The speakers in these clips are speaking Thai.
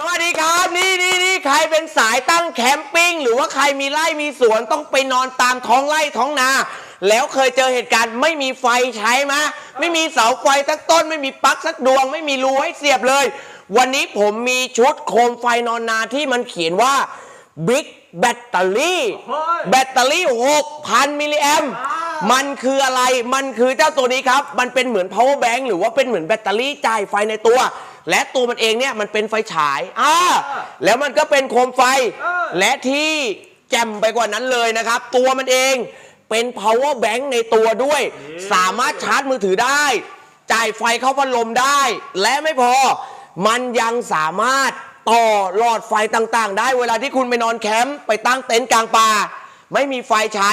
สวัสดีครับ นี่นี่นี่ใครเป็นสายตั้งแคมปิ้งหรือว่าใครมีไร่มีสวนต้องไปนอนตามท้องไร่ท้องนา แล้วเคยเจอเหตุการณ์ไม่มีไฟใช้ไหมไม่มีเสาไฟสักต้น ไม่มีปลั๊กสักดวง ไม่มีรูให้เสียบเลย วันนี้ผมมีชุดโคมไฟนอนนาที่มันเขียนว่า Big Battery แบตเตอรี่ 6,000 มิลลิแอมป์มันคืออะไรมันคือเจ้าตัวนี้ครับ มันเป็นเหมือน power bank หรือว่าเป็นเหมือนแบตเตอรี่จ่ายไฟในตัว และตัวมันเองเนี่ยมันเป็นไฟฉายอ่าแล้วมันก็เป็นโคมไฟ และที่แจ่มไปกว่านั้นเลยนะครับ ตัวมันเองเป็น power bank ในตัวด้วย สามารถชาร์จมือถือได้ จ่ายไฟเข้าพัดลมได้ และไม่พอ มันยังสามารถต่อหลอดไฟต่างๆ ได้เวลาที่คุณไปนอนแคมป์ไปตั้งเต็นท์กลางป่า ไม่มีไฟใช้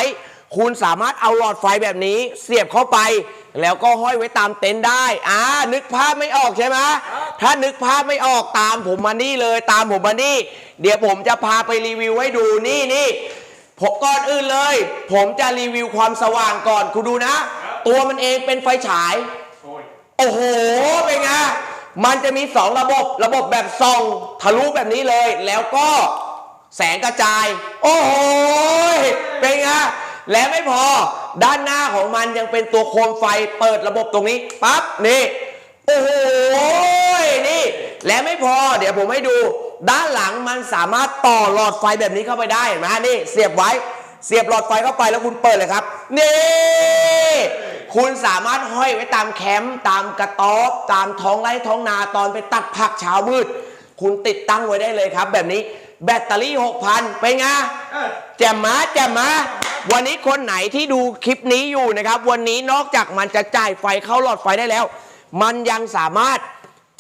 คุณสามารถเอาหลอดไฟแบบนี้ เสียบเข้าไป แล้วก็ห้อยไว้ตามเต็นท์ได้ อ่า นึกภาพไม่ออกใช่ไหม ถ้านึกภาพไม่ออกตามผมมานี่เลยตามผมมานี่ เดี๋ยวผมจะพาไปรีวิวให้ดูนี่นี่ผมก่อนอื่นเลย ผมจะรีวิวความสว่างก่อนคุณดูนะ ตัวมันเองเป็นไฟฉาย โอ้โหเป็นไงมันจะมีสองระบบระบบแบบส่องทะลุแบบนี้เลย แล้วก็แสงกระจาย โอ้โหเป็นไงและไม่พอด้านหน้าของมันยังเป็นตัวโคมไฟเปิดระบบตรงนี้ปั๊บนี่ โอ้โหนี่ และไม่พอเดี๋ยวผมให้ดู ด้านหลังมันสามารถต่อหลอดไฟแบบนี้เข้าไปได้เห็นไหมนี่ เสียบไว้ เสียบหลอดไฟเข้าไปแล้วคุณเปิดเลยครับ นี่คุณสามารถห้อยไว้ตามแคมป์ตามกระต๊อบตามท้องไร่ท้องนาตอนไปตัดผักเช้ามืด คุณติดตั้งไว้ได้เลยครับ แบบนี้แบตเตอรี่ 6,000ไปนไงแจมมาแจมมาวันนี้คนไหนที่ดูคลิปนี้อยู่นะครับ วันนี้นอกจากมันจะจ่ายไฟเข้าหลอดไฟได้แล้ว มันยังสามารถ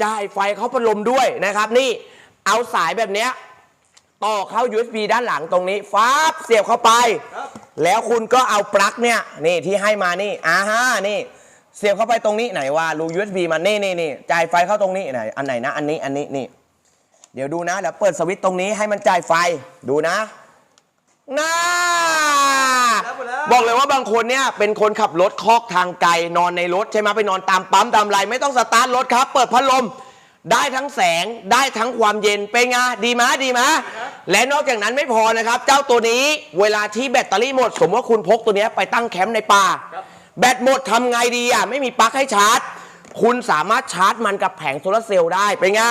จ่ายไฟเข้าพัดลมด้วยนะครับ นี่เอาสายแบบเนี้ยต่อเข้า USB ด้านหลังตรงนี้ฟ้าบเสียบเข้าไป แล้วคุณก็เอาปลั๊กเนี่ยนี่ที่ให้มานี่อ่าฮะนี่ เสียบเข้าไปตรงนี้ไหนว่ารู USB มันนี่นี่นี่จ่ายไฟเข้าตรงนี้ไหนอันไหนนะอันนี้อันนี้นี่ เดี๋ยวดูนะแล้วเปิดสวิตช์ตรงนี้ให้มันจ่ายไฟดูนะน่า บอกเลยว่าบางคนเนี่ยเป็นคนขับรถคอกทางไกลนอนในรถใช่ไหมไปนอนตามปั๊มตามไรไม่ต้องสตาร์ทรถครับ เปิดพัดลม ได้ทั้งแสงได้ทั้งความเย็นเป็นไงดีไหมดีไหมและนอกจากนั้นไม่พอนะครับ เจ้าตัวนี้เวลาที่แบตเตอรี่หมด สมมติว่าคุณพกตัวเนี้ยไปตั้งแคมป์ในป่า แบตหมดทำไงดีอะไม่มีปลั๊กให้ชาร์จ คุณสามารถชาร์จมันกับแผงโซลาร์เซลล์ได้เป็นไง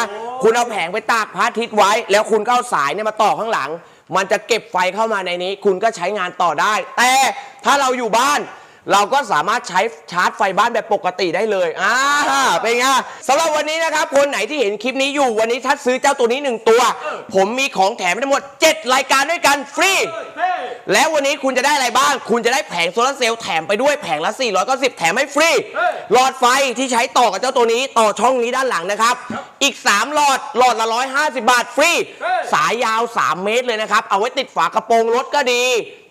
คุณเอาแผงไปตากพระอาทิตย์ไว้ แล้วคุณก็เอาสายเนี่ยมาต่อข้างหลัง มันจะเก็บไฟเข้ามาในนี้ คุณก็ใช้งานต่อได้ แต่ถ้าเราอยู่บ้าน เราก็สามารถใช้ชาร์จไฟบ้านแบบปกติได้เลยอ่าเป็นไงสำหรับวันนี้นะครับ คนไหนที่เห็นคลิปนี้อยู่วันนี้ถ้าซื้อเจ้าตัวนี้หนึ่งตัว ผมมีของแถมทั้งหมด 7 รายการด้วยกันฟรี แล้ววันนี้คุณจะได้อะไรบ้าง คุณจะได้แผงโซลาร์เซลล์แถมไปด้วยแผงละ490แถมให้ฟรี หลอดไฟที่ใช้ต่อกับเจ้าตัวนี้ต่อช่องนี้ด้านหลังนะครับ อีก 3 หลอด หลอดละ 150 บาทฟรี สายยาว 3 เมตรเลยนะครับ เอาไว้ติดฝากระโปรงรถก็ดี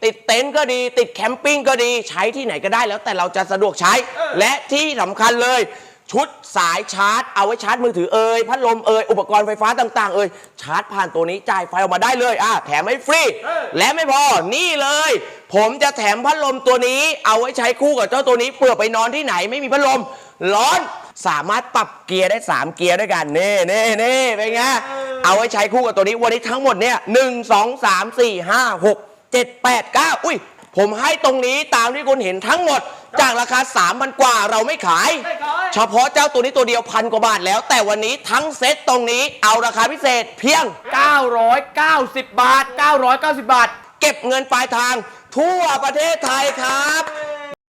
ติดเต็นท์ก็ดี ติดแคมปิ้งก็ดี ใช้ที่ไหนก็ได้แล้วแต่เราจะสะดวกใช้ และที่สำคัญเลย ชุดสายชาร์จ เอาไว้ชาร์จมือถือเอ่ยพัดลมเอ่ยอุปกรณ์ไฟฟ้าต่างๆเอ่ยชาร์จผ่านตัวนี้จ่ายไฟออกมาได้เลยอะแถมให้ฟรี และไม่พอนี่เลย ผมจะแถมพัดลมตัวนี้ เอาไว้ใช้คู่กับเจ้าตัวนี้เผื่อไปนอนที่ไหนไม่มีพัดลม ร้อน สามารถปรับเกียร์ได้ 3 เกียร์ด้วยกันนี่นี่นี่เป็นไงเอาไว้ใช้คู่กับตัวนี้วันนี้ทั้งหมดเนี่ยหนึ่งสองสามสี่ห้าหกเจ็ดแปดเก้าอุ้ย ผมให้ตรงนี้ตามที่คุณเห็นทั้งหมด จากราคา3 0 0 0กว่าเราไม่ขาย ไม่ขาย เฉพาะเจ้าตัวนี้ตัวเดียวพันกว่าบาทแล้ว แต่วันนี้ทั้งเซ็ตตรงนี้เอาราคาพิเศษเพียง 990 บาท 990 บาท เก็บเงินปลายทางทั่วประเทศไทยครับ